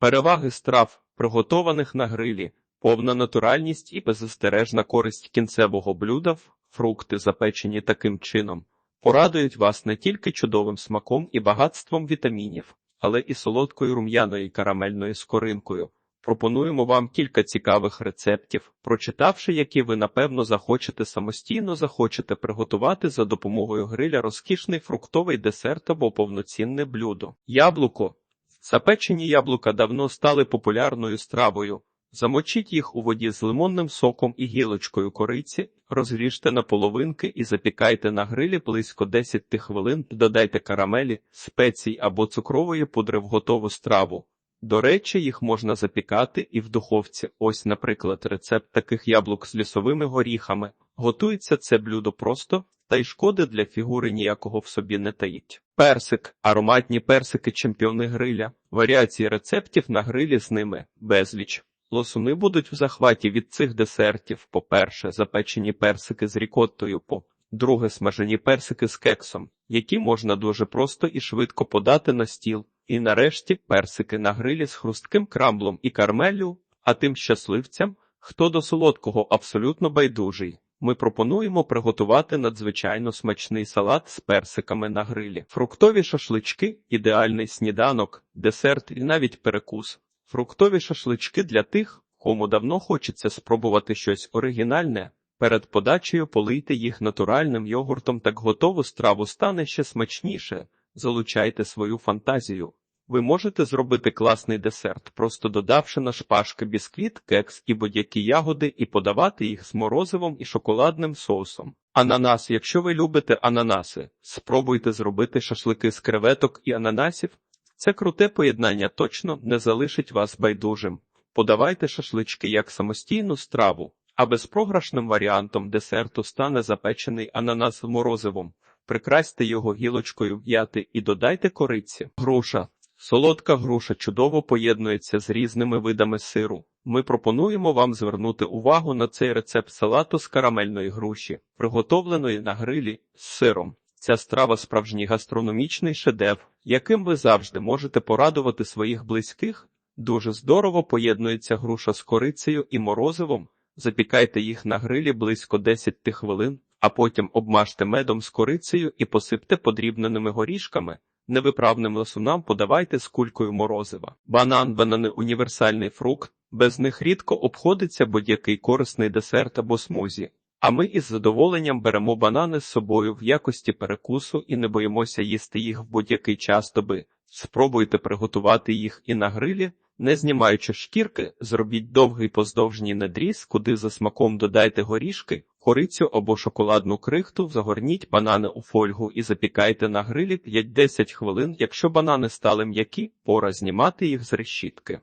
Переваги страв, приготованих на грилі, повна натуральність і беззастережна користь кінцевого блюда, фрукти, запечені таким чином, порадують вас не тільки чудовим смаком і багатством вітамінів, але і солодкою рум'яною карамельною скоринкою. Пропонуємо вам кілька цікавих рецептів, прочитавши які ви напевно захочете самостійно захочете приготувати за допомогою гриля розкішний фруктовий десерт або повноцінне блюдо. Яблуко. Запечені яблука давно стали популярною стравою. Замочіть їх у воді з лимонним соком і гілочкою кориці, розріжте на половинки і запікайте на грилі близько 10 хвилин, додайте карамелі, спецій або цукрової пудри в готову страву. До речі, їх можна запікати і в духовці. Ось, наприклад, рецепт таких яблук з лісовими горіхами. Готується це блюдо просто, та й шкоди для фігури ніякого в собі не таїть. Персик, ароматні персики чемпіони гриля, варіації рецептів на грилі з ними безліч. Лосуни будуть в захваті від цих десертів. По-перше, запечені персики з рікоттою, по друге, смажені персики з кексом, які можна дуже просто і швидко подати на стіл. І нарешті персики на грилі з хрустким крамблом і кармелю, а тим щасливцям, хто до солодкого абсолютно байдужий. Ми пропонуємо приготувати надзвичайно смачний салат з персиками на грилі. Фруктові шашлички, ідеальний сніданок, десерт і навіть перекус. Фруктові шашлички для тих, кому давно хочеться спробувати щось оригінальне. Перед подачею полийте їх натуральним йогуртом, так готову страву стане ще смачніше. Залучайте свою фантазію. Ви можете зробити класний десерт, просто додавши на шпажки бісквіт, кекс і будь-які ягоди і подавати їх з морозивом і шоколадним соусом. Ананас, якщо ви любите ананаси, спробуйте зробити шашлики з креветок і ананасів. Це круте поєднання точно не залишить вас байдужим. Подавайте шашлички як самостійну страву, а безпрограшним варіантом десерту стане запечений ананас з морозивом. Прикрасьте його гілочкою в'яти і додайте кориці. Груша. Солодка груша чудово поєднується з різними видами сиру. Ми пропонуємо вам звернути увагу на цей рецепт салату з карамельної груші, приготовленої на грилі з сиром. Ця страва справжній гастрономічний шедевр, яким ви завжди можете порадувати своїх близьких. Дуже здорово поєднується груша з корицею і морозивом. Запікайте їх на грилі близько 10 хвилин, а потім обмажте медом з корицею і посипте подрібненими горішками. Невиправним ласунам подавайте з кулькою морозива. Банан, банани універсальний фрукт, без них рідко обходиться будь-який корисний десерт або смузі. А ми із задоволенням беремо банани з собою в якості перекусу і не боїмося їсти їх в будь-який час доби. Спробуйте приготувати їх і на грилі, не знімаючи шкірки, зробіть довгий поздовжній надріз, куди за смаком додайте горішки, корицю або шоколадну крихту, загорніть банани у фольгу і запікайте на грилі 5-10 хвилин. Якщо банани стали м'які, пора знімати їх з решітки.